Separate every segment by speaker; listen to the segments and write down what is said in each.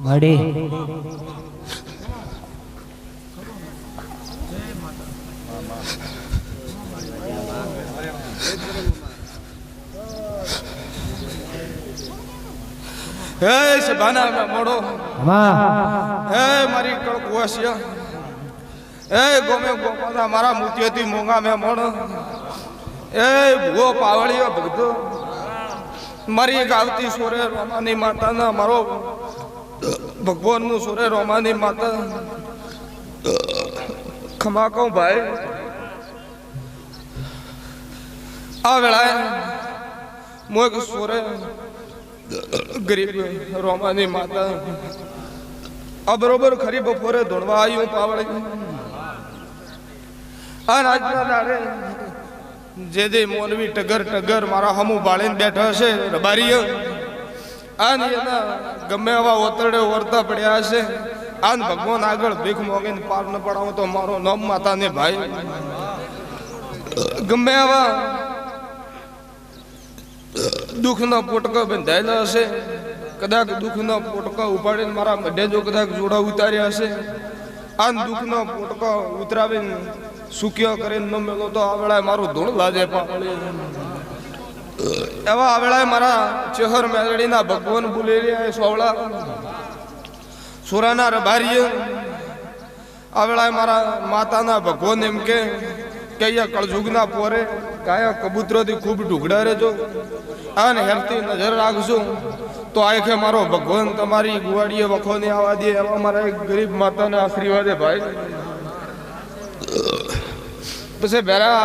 Speaker 1: મળી
Speaker 2: હે સભાના મેં મોડો
Speaker 1: હા
Speaker 2: હે મારી કળકુવાસિયા એ ગોમે ગોપાના મારા મોતિયાથી મોંઘા મેં મોણ એ ભૂવો પાવળીઓ ભગતો મારી આવતી સોરે રોમાની માતાના મારો ભગવાનનું સુરે રોમાની માતા? ખમા કહું ભાઈ. આ વેળાએ હું એક સુરે ગરીબ રોમાની માતા આ બરોબર ખરી બપોરે ધોળવા આવ્યું પાવડી આ રાજના દાડે જે જે મોનવી ટગર ટગર મારા હમુ બાળીને બેઠા હશે રબારીઓ. આ ને એના ગમે એવા ઓતરડે વર્તા પડ્યા હશે. આન ભગવાન આગળ ભીખ મોગીને પાર ન પડાવો તો મારો નામ માતાને ભાઈ. ગમે એવા દુઃખના પોટકા બંધાયેલા હશે. કદાચ દુઃખના પોટકા ઉપાડીને મારા મઢે જો કદાચ જોડા ઉતાર્યા હશે. આ દુઃખના પોટકા ઉતરાવીને સુક્યો કરીને ન મેલો તો આવડાય મારું ધૂળ લાજે પાવળી એવા આ વેળાએ મારા ચેહર મેલડીના ભગવાન ભૂલી રહ્યા સોવળા. સુરાના રબારીએ આ મારા માતાના ભગવાન એમ કે કે અહીંયા કળજુગના પોરે કાયા કબૂતરોથી ખૂબ ઢુગડા રહેજો અને હેરતી નજર રાખજો. તો આખે મારો ભગવાન તમારી ગુવાડીએ વખો નહીં આવવા દે એવા મારા એક ગરીબ માતાને આશીર્વાદે ભાઈ. પછી બેરા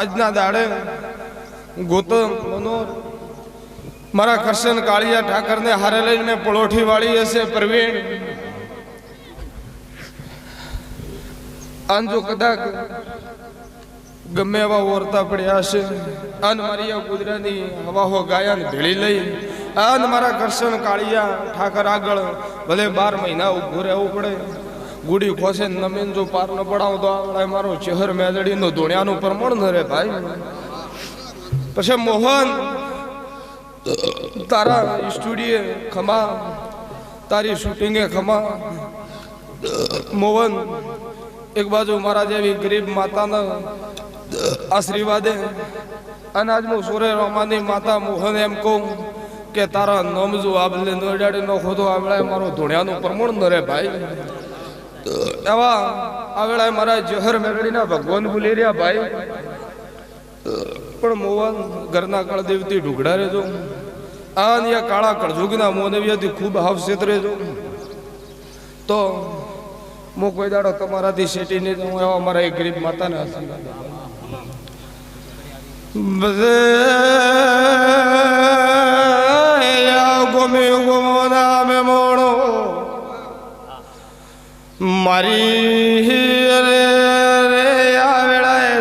Speaker 2: આજના દાડે ગોતમ મનોર. મારા કરશન કાળિયા ઠાકરને હારે લઈને મેં વાળી હશે પ્રવીણ. આન જો કદાચ ગમે એવા ઓરતા પડ્યા હશે. અન મારી કુદરાની હવાહો ગાયન ભેળી લઈ. અન મારા કરશન કાળિયા ઠાકર આગળ ભલે બાર મહિના ઊભું રહેવું પડે. ગુડી ખોસે નમીન જો પાર ન પડાવ તો આવડે મારો ચહેર મેલડીનો ધોણિયાનું પ્રમાણ ન રે ભાઈ. પછી મોહન, તારા સ્ટુડિયે ખમા, તારી શૂટિંગે ખમા. મોહન, એક બાજુ મારા જેવી ગરીબ માતાના આશીર્વાદે, અને આજ હું સુરે રોમાની માતા મોહન એમ કહું કે તારા નામ જો આબલે નડાડી નો ખોદો આવડે મારો ધોણિયાનું પ્રમોણ ન રે ભાઈ. એવા આવડે મારા જહર મેળડીના ભગવાન ભૂલી રહ્યા ભાઈ. પણ મોહન ઘરના કળદેવથી ઢુકડા રહેજો. આ કાળા આ કાળા કળજુગના મોનવિયાથી ખૂબ હાવસેત રહેજો. તો મો કોઈ દાડો તમારાથી શેટી નહીં જાઉં એવા મારા એક ગરીબ માતાને આશીર્વાદ મારી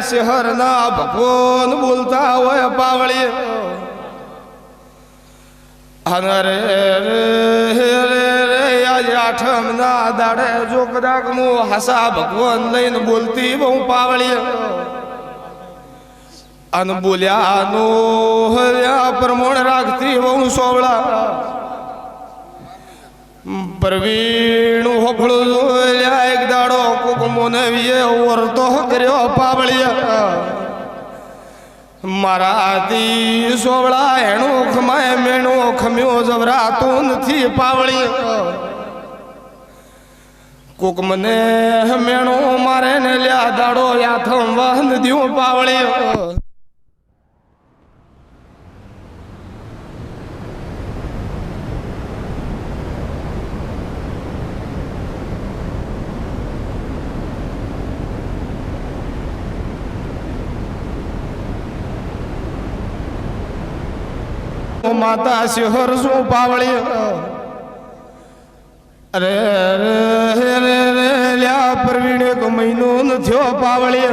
Speaker 2: શહેરના ભગવાન બોલતા હોય પાવળી. અને રે રે રે આજે દાડે જો કદાચ હું ભગવાન લઈને બોલતી બહુ પાવળી. અન બોલ્યાનો હર્યા પ્રમોણ રાખતી બહુ સોવળા. પ્રવીણ હોફળું જોયા એક દાડો કોક મોને વિયે ઓરતો કર્યો પાવળિયા. મારાથી સોવળા એનું ખમાય મેણું ખમ્યો જવરાતો નથી પાવળી કોક મને મેણો મારે ને લ્યા દાડો યાથમ વહન દ્યું પાવળિયો. માતા શિહોર શું પાવળી? અરે રે રે રે લ્યા, પ્રવીણ એક મહિનો ન થયો પાવળી.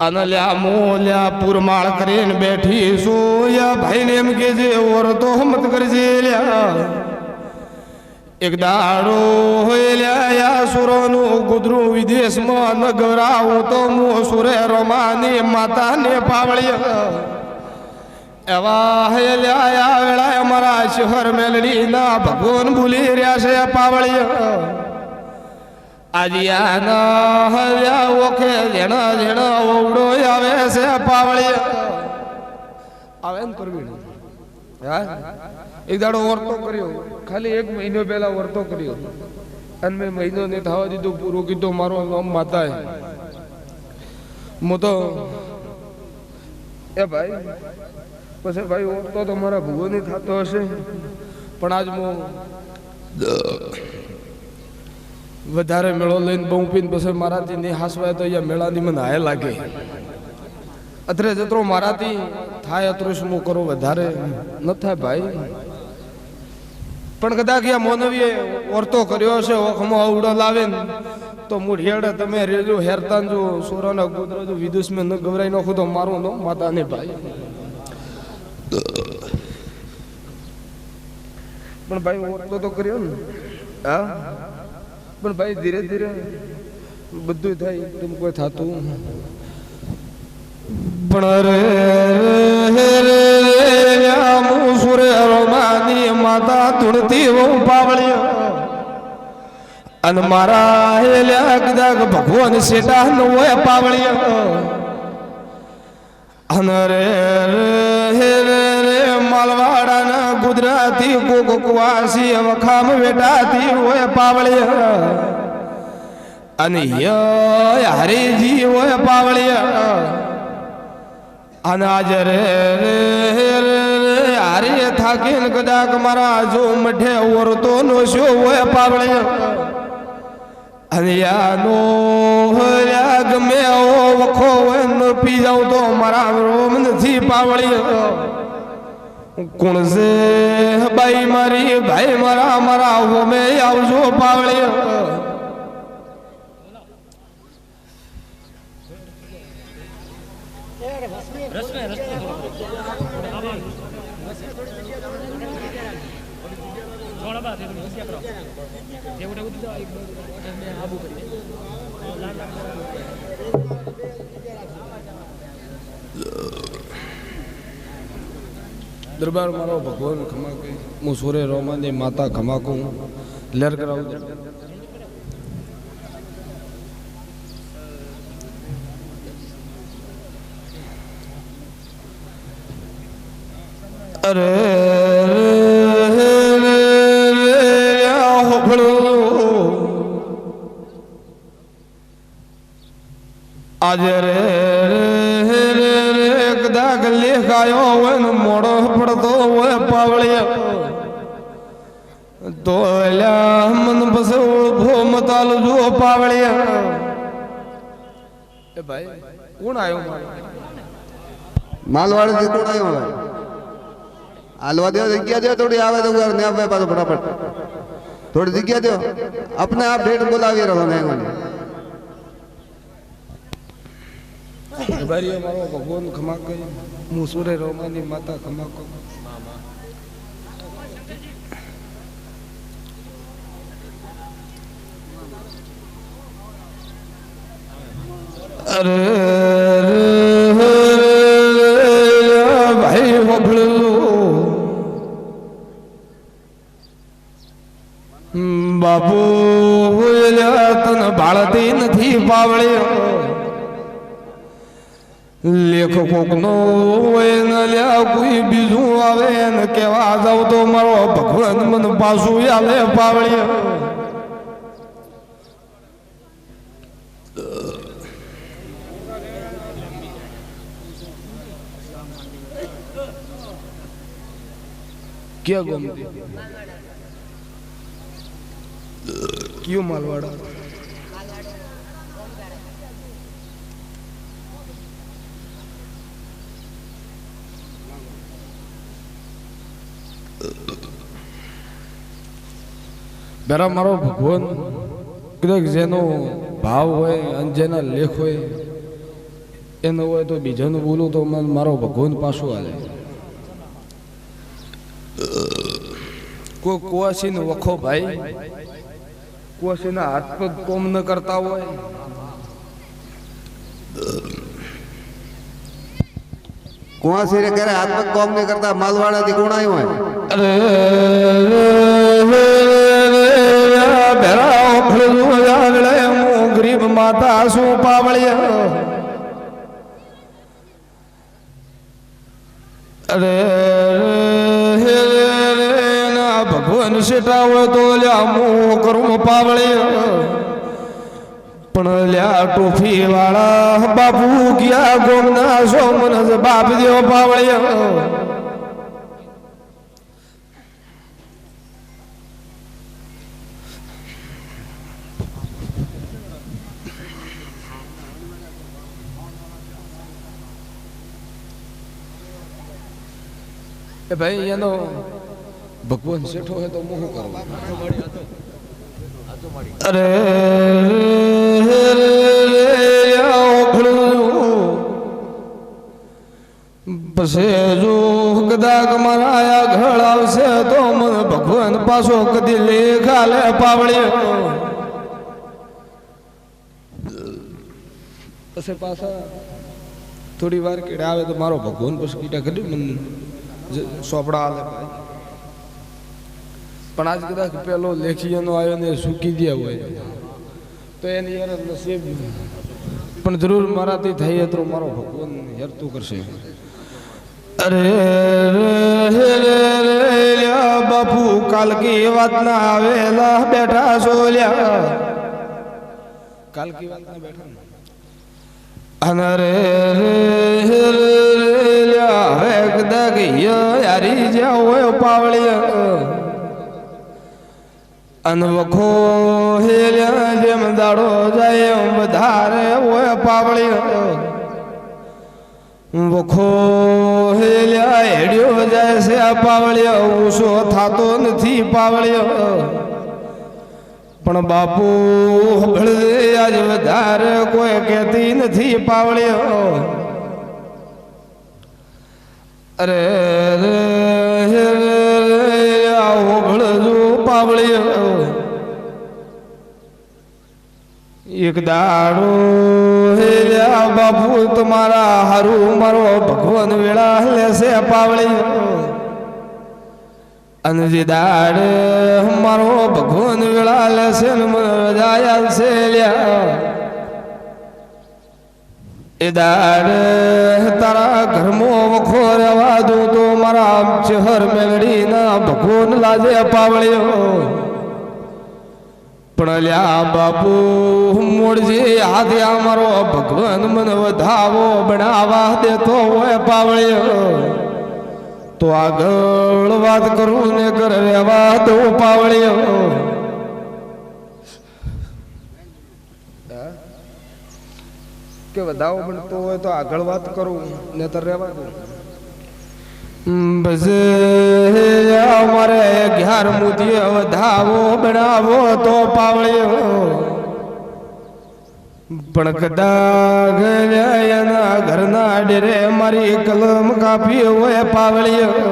Speaker 2: અને લ્યા મો લ્યા પુરમાળ કરીને બેઠી શું યા ભાઈને એમ કે જે ઓર તો મત કરજે, લ્યા. એક દાડો હોય લ્યા, યા સુરોનું ગુદરું વિદેશમાં ન ગવરાવું તો હું સુરે રમાની માતાને પાવળી. એવા લ્યા વેળા અમારા શિખર મેલડી ના ભગવાન ભૂલી રહ્યા છે પાવળિયા આદિયાના હર્યા ઓખે જેણા જેણા ઓવડો આવે છે પાવળિયા આવે વર્તો કર્યો ખાલી એક મહિનો પહેલા વર્તો કર્યો અને મેં મહિનો ને થવા દીધો પૂરો કીધો મારો નામ માતા હું તો એ ભાઈ પછી ભાઈ ઓરતો તો મારા ભુવોની થતો હશે. પણ આજ હું વધારે મેળો લઈને બહુ પીને પછી મારાથી નહીં હાસવાય તો અહીંયા મેળાની મને હાય લાગે. અત્રે જત્રો મારાથી થાય, અત્રે શું કરું વધારે? ન થાય ભાઈ. પણ કદાચ આ મોનવીએ ઓરતો કર્યો હશે, ઓખમાં અવડો લાવે ને, તો મુઢિયાડે તમે રેજો હેરતાન જો સોરાના ગોદરા જો વિદુષમાં ન ગવરાઈ નાખું તો મારું નો માતા ને ભાઈ. પણ ભાઈ હું તો કર્યો ને. હા? પણ ભાઈ ધીરે ધીરે બધું થાય તેમ કોઈ થતું પણ અરે સુરે રોમાની માતા તુણતી બહુ પાવળી. અને મારા હેલ્યા કદાચ ભગવાન શેટા ન હોય પાવળી. અને રે રે રે, માલવાડાના ગુજરાતી કોકવાસી વખામ વેટાતી હોય પાવળી અને ય હરીજી હોય પાવળી અનાજ રે રે રે હારે થાકીને કદાચ મારા જો મઢે ઓરતો નો શો હોય પાવળે અને યાનો હર્યા ગમે વખો એમ પી જાઉં તો મારા રોમ નથી પાવળી. કોણ છે? બાઈ મારી, ભાઈ મારા મારા હોમે આવજો પાવળી. દરબાર મારો ભગવાન ખમા કે હું સુરે રોમાની માતા ખમાકું લેર કરાવું અરે આજે રે રે માવળે તો મન બસ ઓળભો મતાલ જુઓ પાવળે એ ભાઈ કોણ આવ્યો
Speaker 1: માલવાડથી કોણ આવ્યો ભાઈ હાલવા દો જગ્યા દો થોડી આવે તો ને આવે પાછો ફટાફટ થોડી જગ્યા દો આપણે ભેટ બોલાવી રહ્યો
Speaker 2: ભાઈ મારો માતા ખમા બાપુ તને બાળતી નથી પાવળ્યો. લેખકો નો કોઈ બીજું આવે ને કેવા જાવ તો મારો ભગવાન મને પાછું આવે પાવળીએ ક્યાં ગમ કયું માલવાડા? બેરા મારો ભગવાન કદાચ જેનો ભાવ હોય અને જેના લેખ હોય, એનો હોય તો બીજાનું બોલું તો મને મારો ભગવાન પાછું હાલે કોઈ કુવાસીને વખો ભાઈ. કુવાસીના હાથ પગ કોમ ન કરતા હોય.
Speaker 1: કુવા સિરે કરે આત્મક કોમ ન કરતા માલવાડાથી થી ગુણાય હોય?
Speaker 2: અરે ભેરા ભળું જાગડે હું ગરીબ માતા શું પાવળિયા. ભગવાન હોય તો લ્યા હું કરું પાવળિયા પણ લ્યા ટોફી વાળા બાપુ ગયા ગોમના સોમન બાપ દેવ પાવળિયા ભાઈ, એનો ભગવાન શેઠો હે તો મોહ કરો અરે પછી જો કદાચ મારા આયા ઘળ આવશે તો મને ભગવાન પાછો કદી લેખા લે પાવળ્યો પછી પાછા થોડી વાર કેડે આવે તો મારો ભગવાન પછી કીટા કરી મને સોપડા આલે ભાઈ પણ આજ કદાચ પેલો લેખીયાનો આવ્યો ને સૂકી ગયા હોય. તો એની યાર નસીબ પણ જરૂર મારાથી થઈ તો મારો ભગવાન હેરતું કરશે. અરે બાપુ કાલકી વાત ના આવેલા બેઠા સોલ્યા કાલકી વાત ના બેઠા અને રે રે લ્યા હવે દગ યારી જ્યાં હોય પાવળિયા. અન વખો હેલ્યા જેમ દાડો જાય વધારે હોય પાવળી વખો હેલ્યા હેડ્યો જાય છે આ પાવળિયા થાતો નથી પાવળિયો પણ બાપુ ભળદે આજ વધારે કોઈ કહેતી નથી પાવળિયો અરે રે આવો ભળજો પાવળિયો એક દાડો, હે બાપુ, તમારા હારું મારો ભગવાન વેળા લેશે પાવળી. અને જે દાડે, મારો ભગવાન વેળા લેશે ને મને રજા છે લ્યા. એ દાડે તારા ઘરમાં વખો રહેવા દઉં તો મારા ચહર મેળડીના ભગવાન લાજે પાવળ્યો. પણ લ્યા બાપુ મૂળજી હાથે આ મારો ભગવાન મને વધાવો બનાવા દેતો હોય પાવળ્યો. તો આગળ વાત કરું ને કર રહેવા દઉં પાવળ્યો. કે વધાવો બનતો હોય તો આગળ વાત કરું ને તો રહેવા દઉં. બસ અમારે અગિયાર મુદીએ વધાવો બનાવો તો પાવળ્યો. પણ કદાચ એના ઘરના ડેરે મારી કલમ કાપી હોય પાવળ્યો.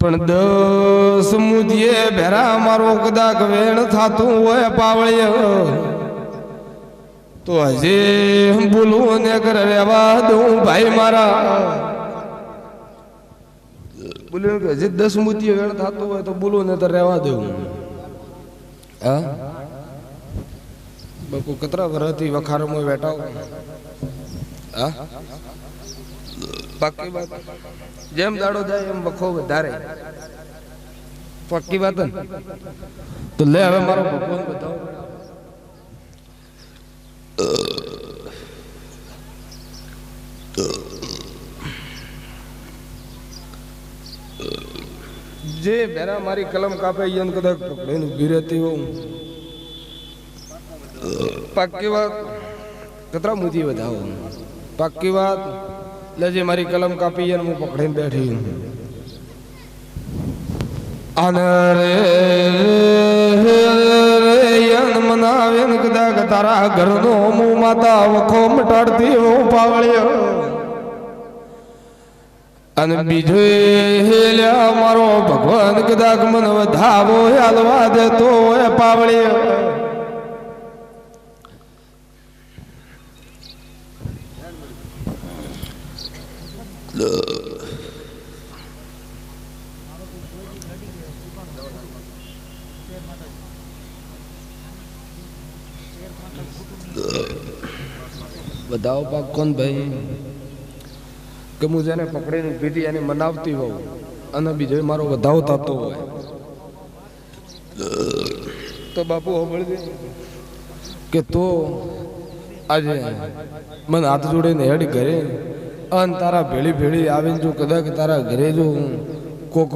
Speaker 2: પણ દસ મુદીએ ભેરા મારો કદાચ વેણ થાતું હોય પાવળ્યો. તો હજી બોલું ને કર રેવા દઉં ભાઈ મારા. બોલ્યું કે હજી દસ મુદીએ વેળ થતું હોય તો બોલું ને તો રહેવા દઉં. હા? બાપુ કતરા વરહતી વખારમાં બેઠા? હા? પાકી વાત? જેમ દાડો જાય એમ વખો વધારે. પાકી વાત તો લે હવે મારો ભગવાન બતાવો. જે બેરા મારી કલમ કાપે ઈયન કદાચ પકડીને ઊભી રહેતી હોઉં પાકી વાત કતરા મુજી વધાવો પાકી વાત એટલે મારી કલમ કાપી ઈયન હું પકડીને બેઠી હું. અને કદાક કદાચ તારા ઘરનો મું માતા વખો મટાડતી હું પાવળ્યો. અને બીજો હેલ્યા મારો ભગવાન કદાચ મને વધાવો હાલવા દેતો હોય પાવળ્યો. બધાઓ પાક કોણ ભાઈ? કે હું જેને પકડીને પીધી એને મનાવતી હોઉં, અને બીજો મારો વધાવો થતો હોય. તો બાપુ સાંભળજે કે તો આજે મને હાથ જોડીને હેડ ઘરે, અન તારા ભેળી ભેળી આવીને જો કદાચ તારા ઘરે જો કોક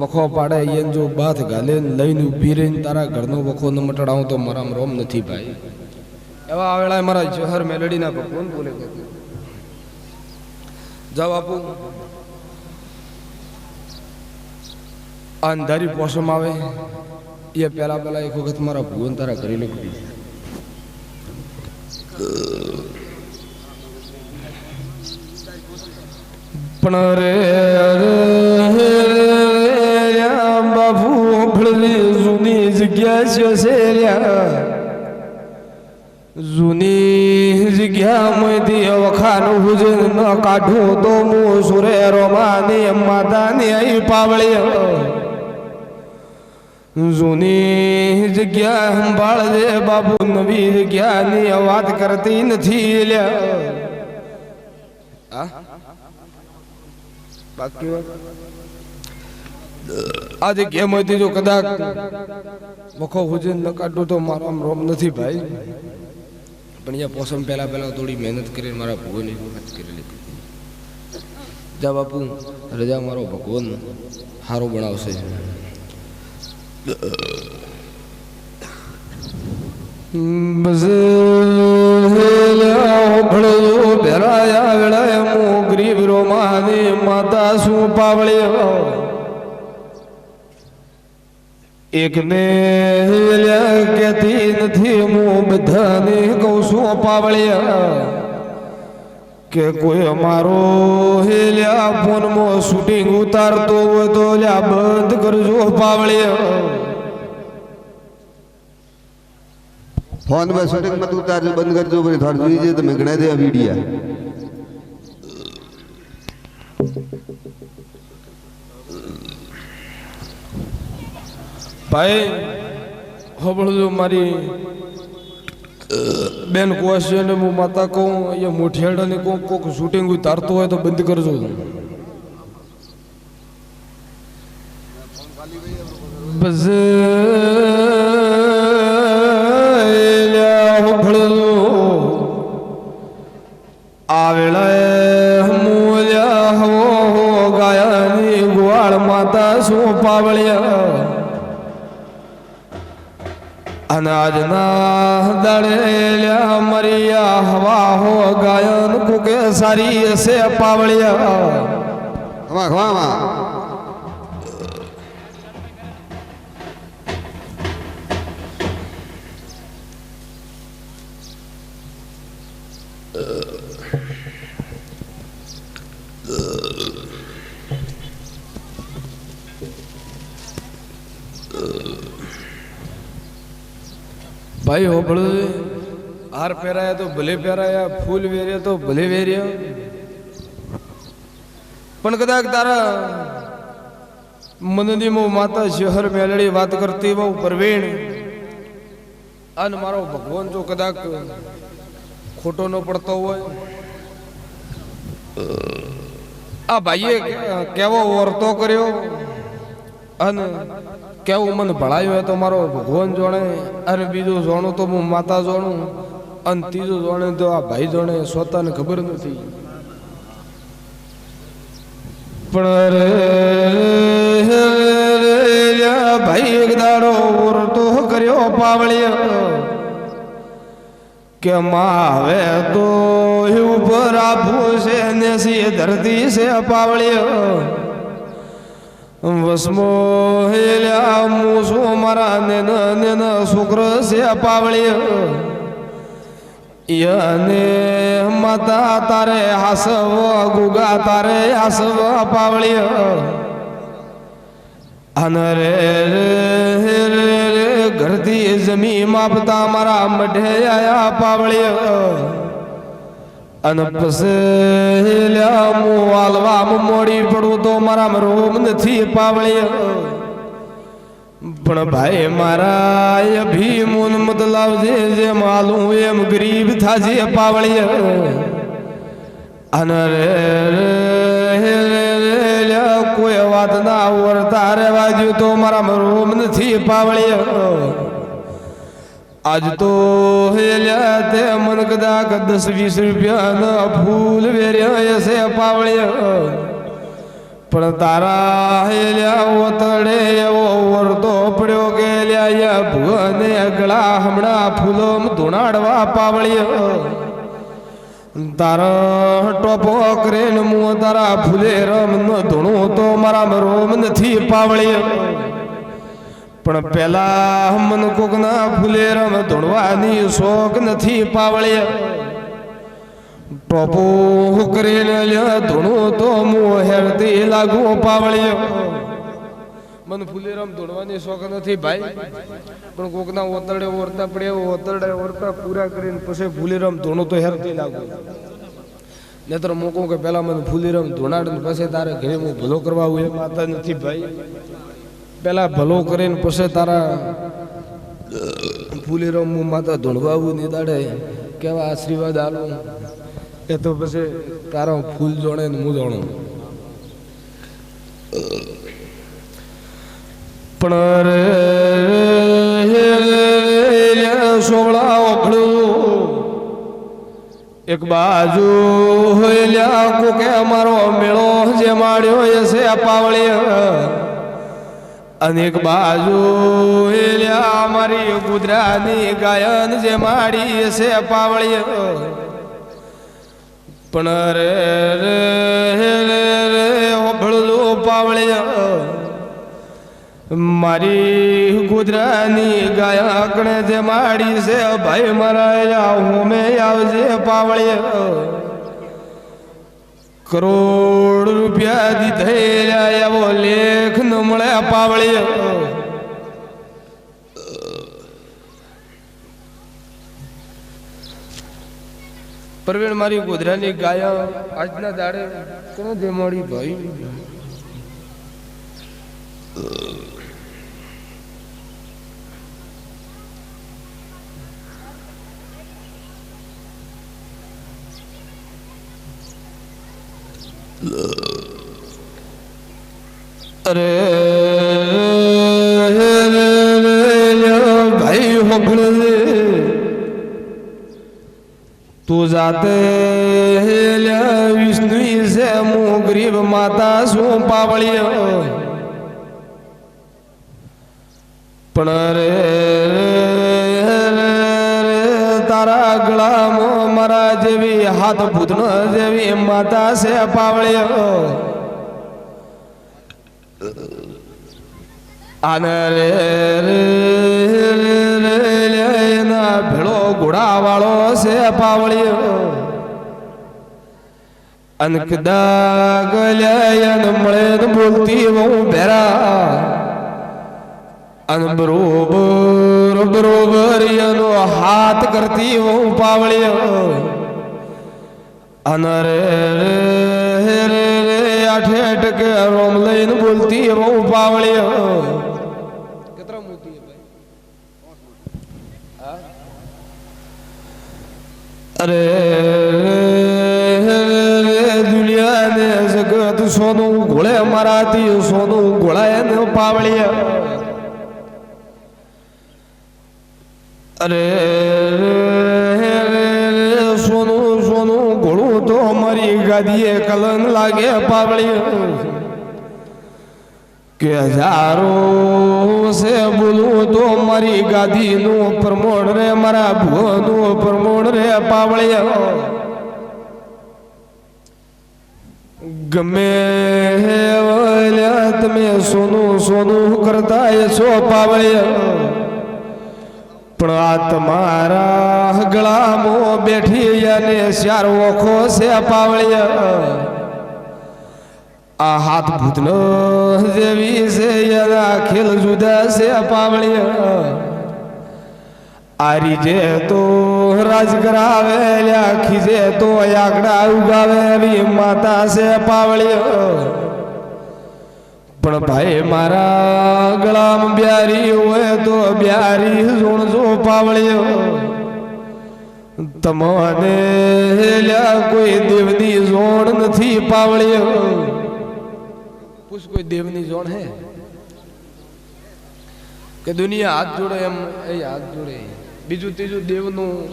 Speaker 2: વખો પાડે એને જો બાથ ગાલે, લઈને ઊભી રહીને તારા ઘરનો વખો ન મટડાવું તો મારામાં રોમ નથી ભાઈ. એવા આવેલા મારા જોહર મેલડીના ભગવાન બોલે જાવ આપો આ અંધારી પોસમ આવે. એ પહેલા પહેલા એક વખત મારા ભગવાન તારા કરી લખી પણ રે જગ્યા છે જૂની જગ્યામાંથી વખાનું ભુજન ન કાઢું તો હું સુરે રોમાની માતાની અહીં પાવળી જૂની જગ્યા સંભાળજે બાબુ નવી જગ્યાની વાત કરતી નથી લ્યા બાકી? આ હતી જો કદાચ મખો ભુજન ન કાઢું તો મારો આમ રોમ નથી ભાઈ. પણ અહીંયા પોસમ પહેલાં પહેલાં થોડી મહેનત કરીને મારા ભગવાનની મહેનત કરેલી. જા બાપુ, રજા મારો ભગવાન સારો બનાવશે. ગરીબ રોમાની માતા શું પાવળી એકને કેતી નથી, હું બધાને કહું છું પાવળિયા કે કોઈ અમારો હેલ્યા ફોનમાં શૂટિંગ ઉતારતો હોય તો લ્યા બંધ કરજો પાવળિયા
Speaker 1: ફોન પર શૂટિંગ મત ઉતારજો, બંધ કરજો પછી થોડું જોઈ જાય તમે ગણાય દેવા વિડિયા
Speaker 2: ભાઈ હબળજો મારી બેન ક્વેશ્ચન હું માતા કહું, અહીંયા મોઠિયાડાને કહું કોક શૂટિંગ ઉતારતો હોય તો બંધ કરજો. બસ. દળેલ્યા મરિયા હવા હો ગાયન કુકે સારી હશે પાવળિયા.
Speaker 1: ખમા ખમા
Speaker 2: ભાઈ હોભળું. હાર પહેરાયા તો ભલે પહેરાયા ફૂલ વેર્યા તો ભલે વેર્યા. પણ કદાચ તારા મનની મો માતા શહેર મેલડી વાત કરતી બહુ પરવીણ અને મારો ભગવાન જો કદાચ ખોટો ન પડતો હોય. આ ભાઈએ કેવો વર્તો કર્યો? અને કેવું મને ભળાયું હોય તો મારો ભગવાન જોણે અને બીજું જોણું તો હું માતા જોણું, અને ત્રીજું જોણે તો આ ભાઈ જોણે, સ્વતાને ખબર નથી. પણ ભાઈ એક દાડો ઉરતો કર્યો પાવળિયા, કે માં હવે તો ઉપર આભું છે ને સી ધરતી છે પાવળિયા. વસમો હેલ્યા મૂસો મારા નેન નેન શુક્ર છે પાવળી યને માતા તારે હાસવ ગુગા તારે હાસવ પાવળી અન રે રે રે ઘરથી જમી માપતા મારા મઢે આયા પાવળિયા અને પછી હું હાલવામાં મોડી પડું તો મારા રોમ નથી પાવળી પણ ભાઈ મારા એ ભીમુન મતલાવજે જે માલું એમ ગરીબ થાજે પાવળી અને કોઈ વાત ના વર્તા રેવા તો મારા રોમ નથી પાવળી આજ તો હેલ્યા તે મન કદાક દસ વીસ રૂપિયાના ફૂલ વેર્યા છે પાવળ્યા. પણ તારા હેલ્યા ઓતડે એવો વરતો પડ્યો કે લ્યા ભુવને અગળા હમણાં ફૂલો ધુણાડવા પાવળ્યો. તારા ટોપો કરીને મું તારા ફૂલે રમ ન ધૂણું તો મારા રોમ નથી પાવળ્યા. પણ પેલા મન કોકના ફૂલેરમ ધોળવાની શોખ નથી પાવળે ટોપો કરીને ધૂણું તો હું હેરતી લાગુ પાવળે મન ફુલેરામ ધોડવાની શોખ નથી ભાઈ. પણ કોકના ઓતરડે ઓરતા પડે ઓતરડે ઓરતા પૂરા કરીને પછી ફુલેરામ ધોણો તો હેરતી લાગુ. નહીતર મોકો કે પેલા મને ફુલેરામ ધૂણાડ પછી તારે ઘરે હું ભલો કરવા આવું એ માતા નથી ભાઈ. પેલા ભલો કરીને પછી, તારા ફૂલેરો હું માતા ધોળવાવું ની દાડે કેવા આશીર્વાદ આલું? એ તો પછી તારો ફૂલ જોણે ને હું જોણું. પણ રે સોળા ઓખડું એક બાજુ હોય લ્યા કોકે અમારો મેળો જે માડ્યો એ છે પાવળી અને એક બાજુ હેલ્યા મારી ગુજરાની ગાયન જે માડી છે પાવળી પણ રે રે રે પાવળી મારી ગુજરાની ગાયકને જે માડી છે, ભાઈ મારા હોમે આવજે પાવળી કરોડ રૂપિયા દીધેલા એવો લેખ ન મળે પાવળી. પ્રવીણ મારી ગોધરાની ગાયા આજના દાડે કોણ જે મળી ભાઈ. અરે ભાઈ હોભળ તું જાતે વિષ્ણુ છે હું ગરીબ માતા શું પાવળી પણ રે તારા ગળામાં મારા જેવી હાથ ભૂતન જેવી માતા છે પાવળી આને રે ભેળો ઘોડા વાળો છે પાવળીઓ. અનકદા મળે બોલતી બહુ ભેરા. અન બરોબર બરોબર એનો હાથ કરતી હું પાવળીઓ અને રે રે રે રે આઠે ટકે રોમ લઈને બોલતી હું મોટી અરે દુનિયાને જગત સોનું ઘોળે મારાથી સોનું ઘોળાય ને પાવળીએ અરે સોનું સોનું ઘોળું તો મારી ગાદીએ કલન લાગે પાવળીએ કે હજારો છે બોલું તો મારી ગાદીનું પ્રમોણ રે મારા ભુવનું પ્રમોણ રે પાવળિયા ગમે વલ્યા તમે સોનું સોનું કરતા એ છો પાવળિયા પણ આ તમારા ગળામાં બેઠી અને ચાર ઓખો છે પાવળિયા આ હાથ ભૂતનો જેવી છે એના ખેલ જુદા છે પાવળી આરી જે તો રાજ કરાવે લ્યા ખીજે તો આકડા ઉગાવે એવી માતા છે પાવળીઓ પણ ભાઈ મારા ગળામાં બ્યારી હોય તો બ્યારી જોણજો પાવળ્યો. તમને હેલ્યા કોઈ દેવની જોણ નથી પાવળ્યો. પૂછ કોઈ દેવની જોણ હે? કે દુનિયા હાથ જોડે એમ, એ હાથ જોડે. બીજું ત્રીજું દેવનું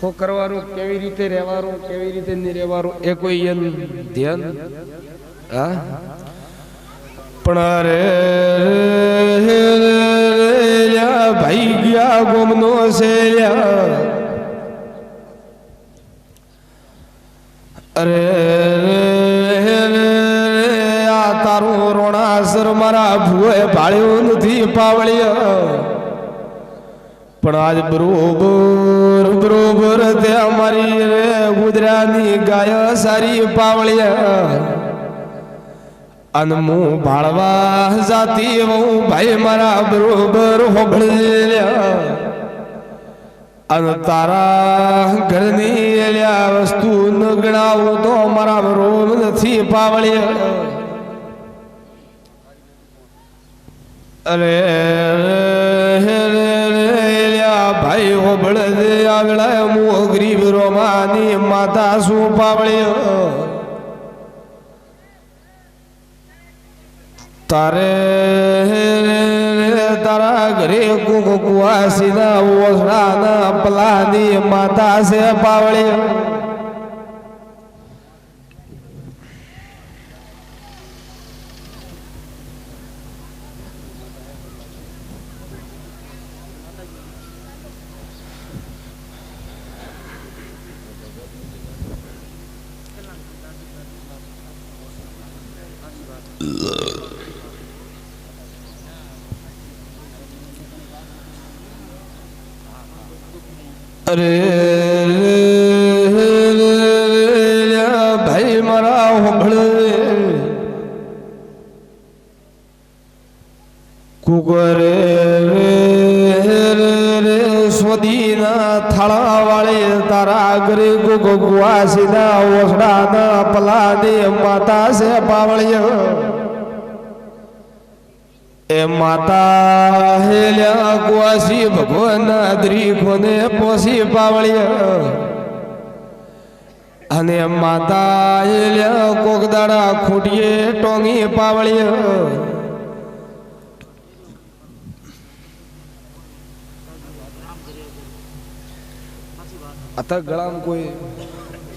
Speaker 2: શું કરવાનું, કેવી રીતે રહેવાનું, કેવી રીતે નહીં રહેવાનું, એ કોઈ એનું ધ્યાન? હા? પણ અરે ભાઈ ગયા ગોમનો છે અરે આ તારું રોણાસર મારા ભૂએ ભાળ્યું નથી પાવળિયા. પણ આજ બરોબર બરોબર તે અમારી રે ગુજરાની ગાય સારી પાવળિયા. અને હું ભાળવા જાતી હું ભાઈ મારા બરોબર હોભળ્યા અને તારા ઘરની વસ્તુ ન ગણાવું તો મારા રોમ નથી પાવળ્યા. અરે ભાઈ દે આગળ હું ગરીબ રોમાની માતા શું પાવળ્યો? તારે તારા ઘરે કુક સીધા ઓસડાના પલાની માતા છે પાવળ્યો. થાળા વાળે તારા ના ઓસડા ના પલા પલાને માતા છે પાવળિયા એ માતા હેલ્યા ગુવાસી ભગવાન દ્રીખોને પોસી પાવળિયા અને માતા હેલ્યા કોકદાડા ખૂટીએ ટોંગી પાવળ્યા અતા ગળામાં કોઈ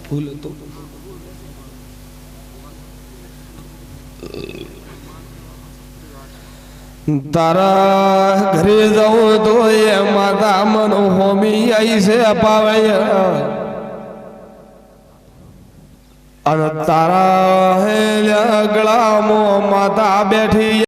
Speaker 2: ભૂલ હતો? તારા ઘરે જવું તો એ માતા મન હોમી આઈ છે અપાવે. અને તારા હે ગળામાં માતા બેઠી